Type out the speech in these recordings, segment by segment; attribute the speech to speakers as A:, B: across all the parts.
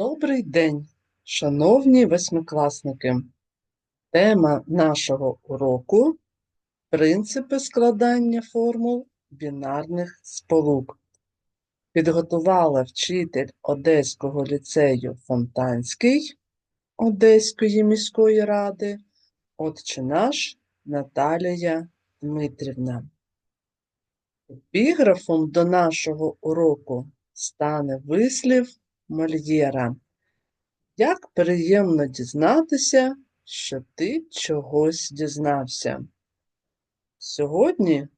A: Добрий день, шановні восьмикласники! Тема нашого уроку принципи складання формул бінарних сполук. Підготувала вчитель Одеського ліцею Фонтанський Одеської міської ради, отче наш Наталія Дмитрівна. Епіграфом до нашого уроку стане вислів Мольєра. Як приємно дізнатися, що ти чогось дізнався. Сьогодні,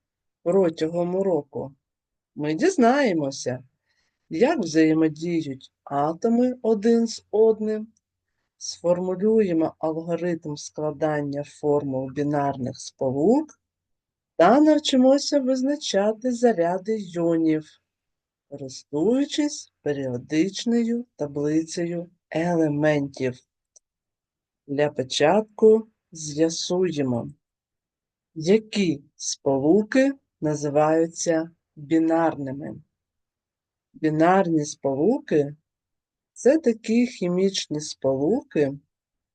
A: протягом уроку, ми дізнаємося, як взаємодіють атоми один з одним, сформулюємо алгоритм складання формул бінарних сполук та навчимося визначати заряди йонів користуючись періодичною таблицею елементів. Для початку з'ясуємо, які сполуки називаються бінарними. Бінарні сполуки це такі хімічні сполуки,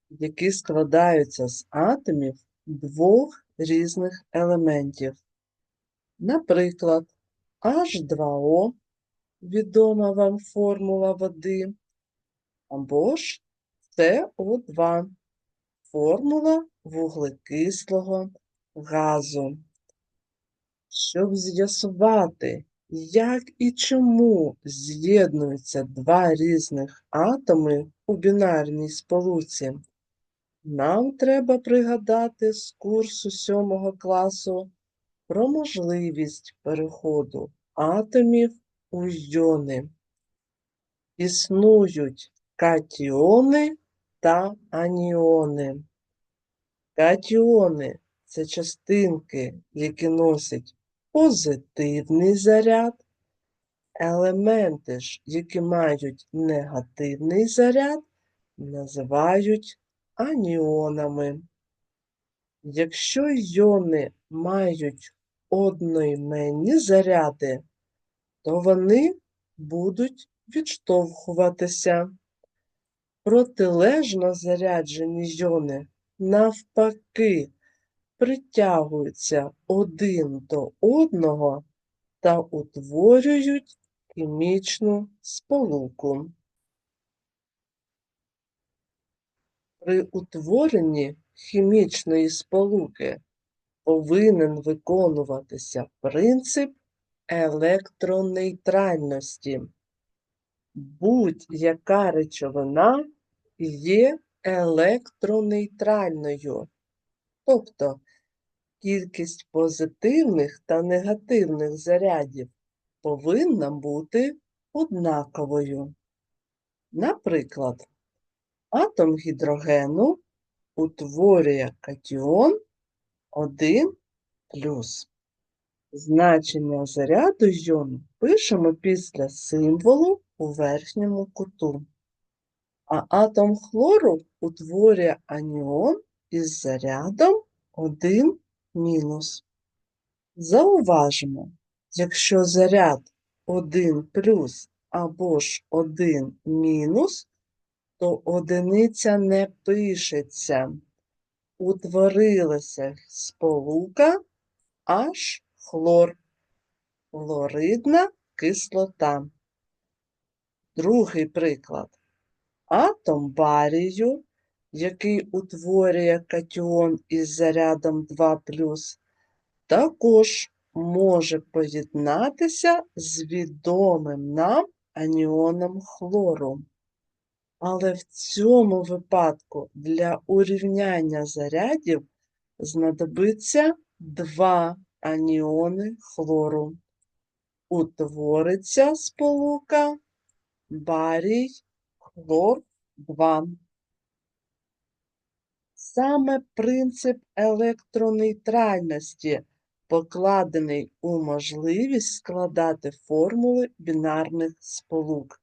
A: які складаються з атомів двох різних елементів. Наприклад, H2O відома вам формула води, або ж СО2 формула вуглекислого газу. Щоб з'ясувати, як і чому з'єднуються два різних атоми у бінарній сполуці, нам треба пригадати з курсу 7 класу про можливість переходу атомів у йони. Існують катіони та аніони. Катіони це частинки, які носять позитивний заряд, елементи ж, які мають негативний заряд, називають аніонами. Якщо йони мають одноіменні заряди, то вони будуть відштовхуватися. Протилежно заряджені йони навпаки притягуються один до одного та утворюють хімічну сполуку. При утворенні хімічної сполуки повинен виконуватися принцип електронейтральності. Будь-яка речовина є електронейтральною, тобто кількість позитивних та негативних зарядів повинна бути однаковою. Наприклад, атом гідрогену утворює катіон 1 плюс. Значення заряду йону пишемо після символу у верхньому куту. А атом хлору утворює аніон із зарядом 1 мінус. Зауважимо, якщо заряд 1 плюс або ж 1 мінус, то одиниця не пишеться. Утворилася сполука H хлор, хлоридна кислота. Другий приклад. Атом барію, який утворює катіон із зарядом 2 також може поєднатися з відомим нам аніоном хлору. Але в цьому випадку для урівняння зарядів знадобиться два аніони хлору. Утвориться сполука барій хлор 2. Саме принцип електронейтральності покладений у можливість складати формули бінарних сполук.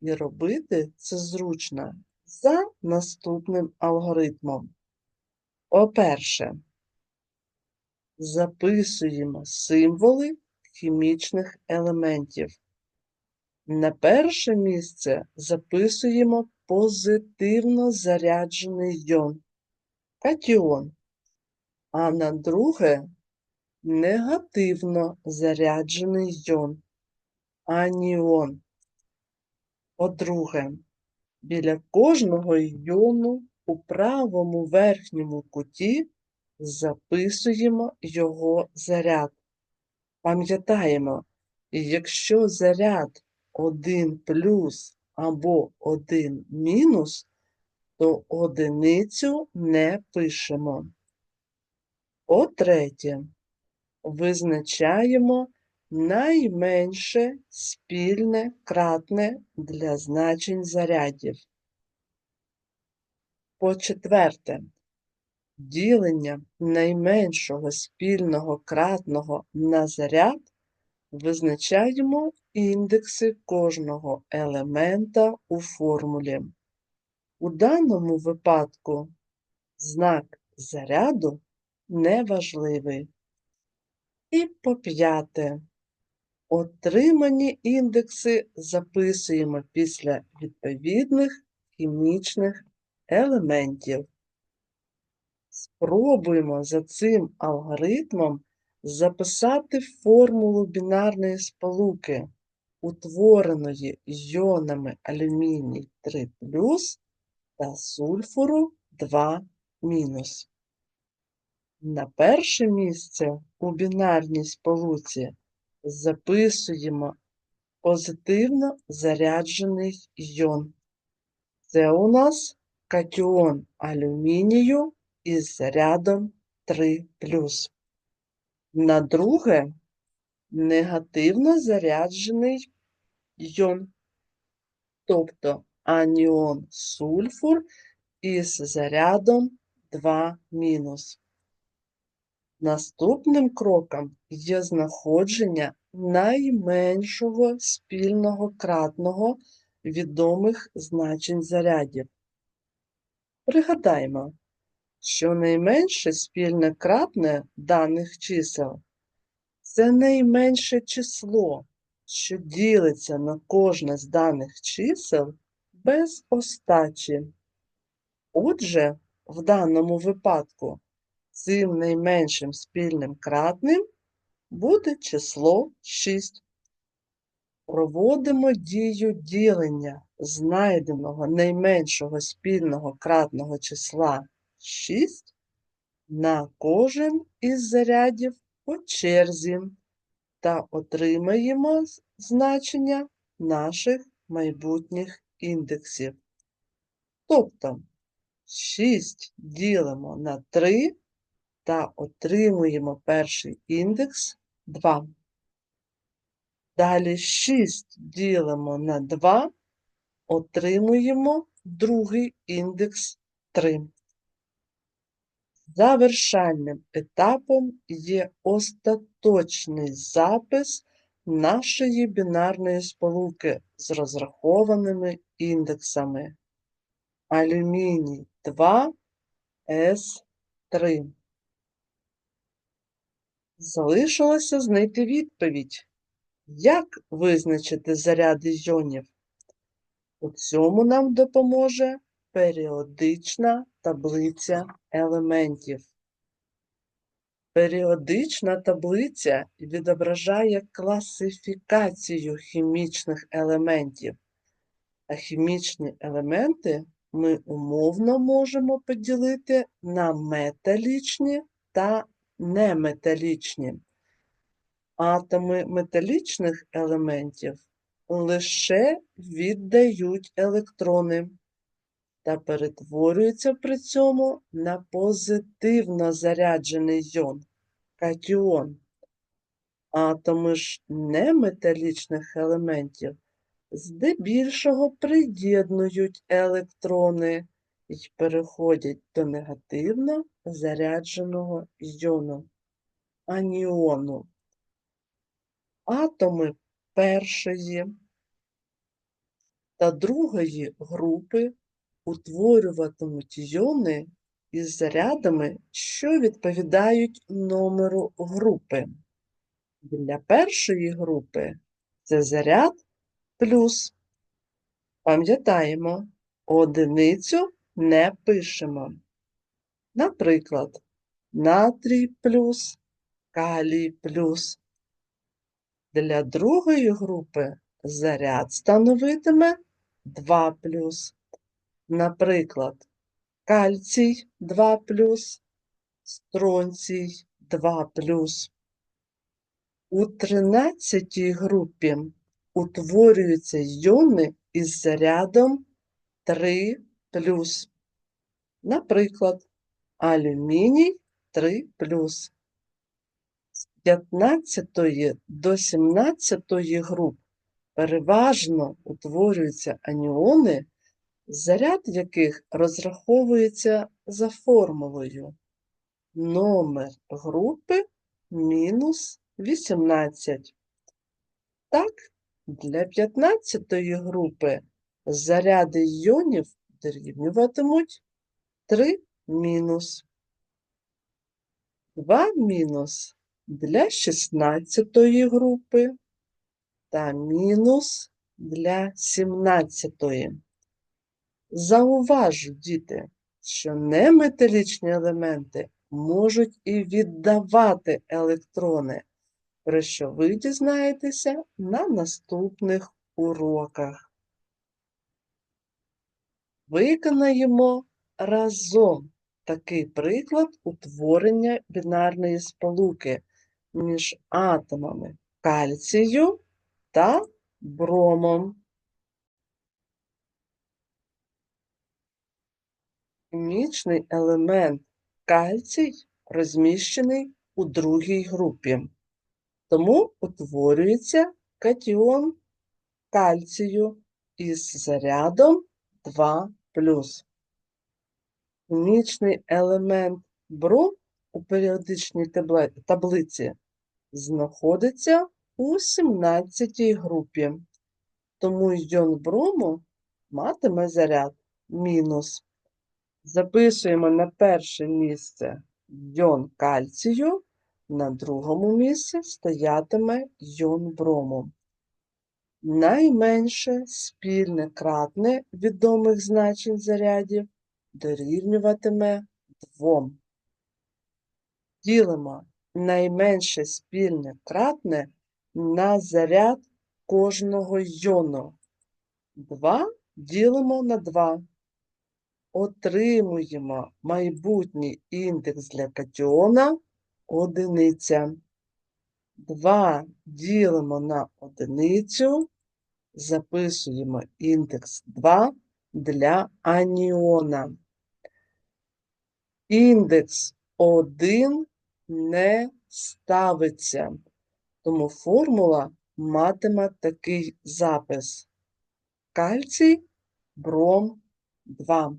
A: І робити це зручно за наступним алгоритмом. По-перше, записуємо символи хімічних елементів. На перше місце записуємо позитивно заряджений йон катіон, а на друге негативно заряджений йон аніон. По-друге, біля кожного йону у правому верхньому куті записуємо його заряд. Пам'ятаємо, якщо заряд 1 плюс або 1 мінус, то одиницю не пишемо. По-третє, визначаємо найменше спільне кратне для значень зарядів. По-четверте, ділення найменшого спільного кратного на заряд визначаємо індекси кожного елемента у формулі. У даному випадку знак заряду неважливий. І по п'яте. Отримані індекси записуємо після відповідних хімічних елементів. Спробуємо за цим алгоритмом записати формулу бінарної сполуки, утвореної йонами алюміній 3 та сульфуру 2 На перше місце у бінарній сполуці записуємо позитивно заряджений йон. Це у нас катіон алюмінію із зарядом 3 На друге негативно заряджений йон, тобто аніон сульфур із зарядом 2 Наступним кроком є знаходження найменшого спільного кратного відомих значень зарядів. Пригадаємо, що найменше спільне кратне даних чисел це найменше число, що ділиться на кожне з даних чисел без остачі. Отже, в даному випадку цим найменшим спільним кратним буде число 6. Проводимо дію ділення знайденого найменшого спільного кратного числа 6 на кожен із зарядів по черзі та отримаємо значення наших майбутніх індексів. Тобто 6 ділимо на 3 та отримуємо перший індекс 2. Далі 6 ділимо на 2, отримуємо другий індекс 3. Завершальним етапом є остаточний запис нашої бінарної сполуки з розрахованими індексами. Алюміній 2 С3. Залишилося знайти відповідь, як визначити заряди йонів. У цьому нам допоможе періодична таблиця елементів. Періодична таблиця відображає класифікацію хімічних елементів, а хімічні елементи ми умовно можемо поділити на металічні та неметалічні. Атоми металічних елементів лише віддають електрони та перетворюються при цьому на позитивно заряджений йон катіон. Атоми ж неметалічних елементів здебільшого приєднують електрони і переходять до негативно зарядженого йону, аніону. Атоми першої та другої групи утворюватимуть йони із зарядами, що відповідають номеру групи. Для першої групи це заряд плюс. Пам'ятаємо, одиницю не пишемо. Наприклад, натрій плюс, калій плюс. Для другої групи заряд становитиме 2 плюс. Наприклад, кальцій 2 стронцій 2. У 13 групі утворюються йони із зарядом 3. Наприклад, алюміній 3. З 15 до 17 груп переважно утворюються аніони, заряд яких розраховується за формулою номер групи мінус 18. Так, для 15 групи заряди іонів дорівнюватимуть 3 мінус. 2 мінус для 16 групи та мінус для 17. Зауважу, діти, що неметалічні елементи можуть і віддавати електрони, про що ви дізнаєтеся на наступних уроках. Виконаємо разом такий приклад утворення бінарної сполуки між атомами кальцію та бромом. Хімічний елемент кальцій розміщений у другій групі, тому утворюється катіон кальцію із зарядом 2 Хімічний елемент бром у періодичній таблиці знаходиться у 17 групі, тому йон брому матиме заряд мінус. Записуємо на перше місце йон кальцію, на другому місці стоятиме йон брому. Найменше спільне кратне відомих значень зарядів дорівнюватиме 2. Ділимо найменше спільне кратне на заряд кожного йону. 2 ділимо на 2. Отримуємо майбутній індекс для катіона одиниця. 2 ділимо на одиницю, записуємо індекс 2 для аніона. Індекс 1 не ставиться, тому формула матиме такий запис. Кальцій бром 2.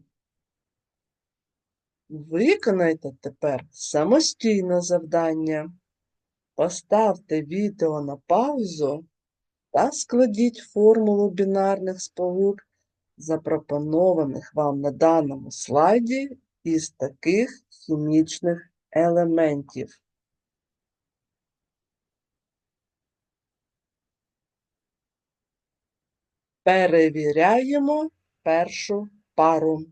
A: Виконайте тепер самостійне завдання. Поставте відео на паузу та складіть формулу бінарних сполук, запропонованих вам на даному слайді із таких хімічних елементів. Перевіряємо першу пару.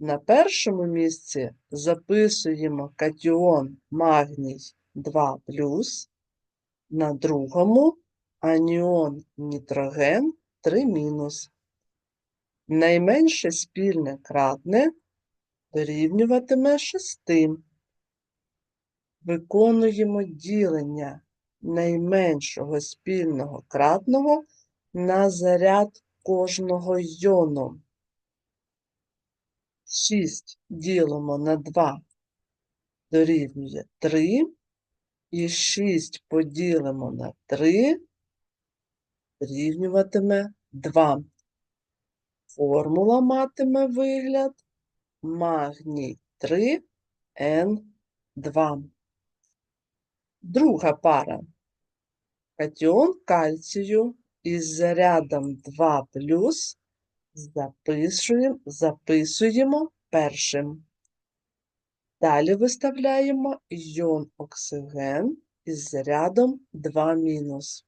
A: На першому місці записуємо катіон магній 2 на другому аніон нітроген 3 Найменше спільне кратне дорівнюватиме 6. Виконуємо ділення найменшого спільного кратного на заряд кожного йону. 6 ділимо на 2 дорівнює 3. І 6 поділимо на 3 дорівнюватиме 2. Формула матиме вигляд магній 3 N2. Друга пара. Катіон кальцію із зарядом 2 записуємо, записуємо першим. Далі виставляємо йон оксиген із зарядом 2 мінус.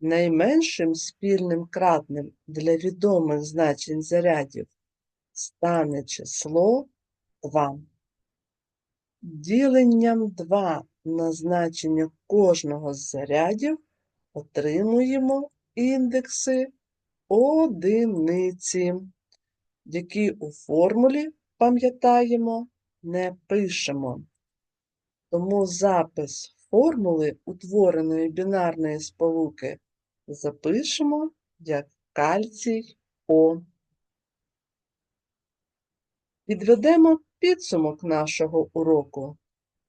A: найменшим спільним кратним для відомих значень зарядів стане число 2. Діленням 2 на значення кожного з зарядів отримуємо індекси одиниці, які у формулі, пам'ятаємо, не пишемо. Тому запис формули утвореної бінарної сполуки запишемо як кальцій О. Підведемо підсумок нашого уроку.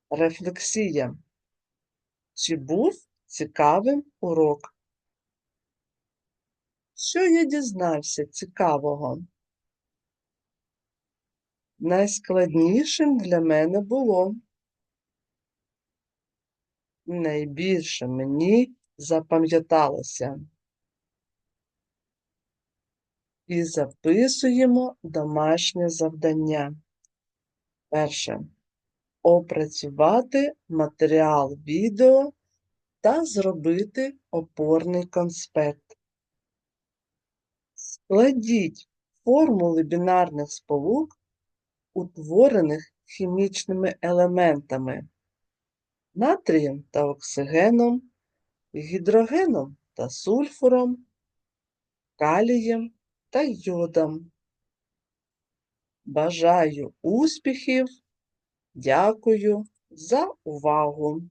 A: Рефлексія. Чи був цікавим урок? Що я дізнався цікавого? Найскладнішим для мене було. Найбільше мені запам'яталося. І записуємо домашнє завдання. Перше. Опрацювати матеріал відео та зробити опорний конспект. Складіть формули бінарних сполук, утворених хімічними елементами натрієм та оксигеном, гідрогеном та сульфуром, калієм та йодом. Бажаю успіхів! Дякую за увагу!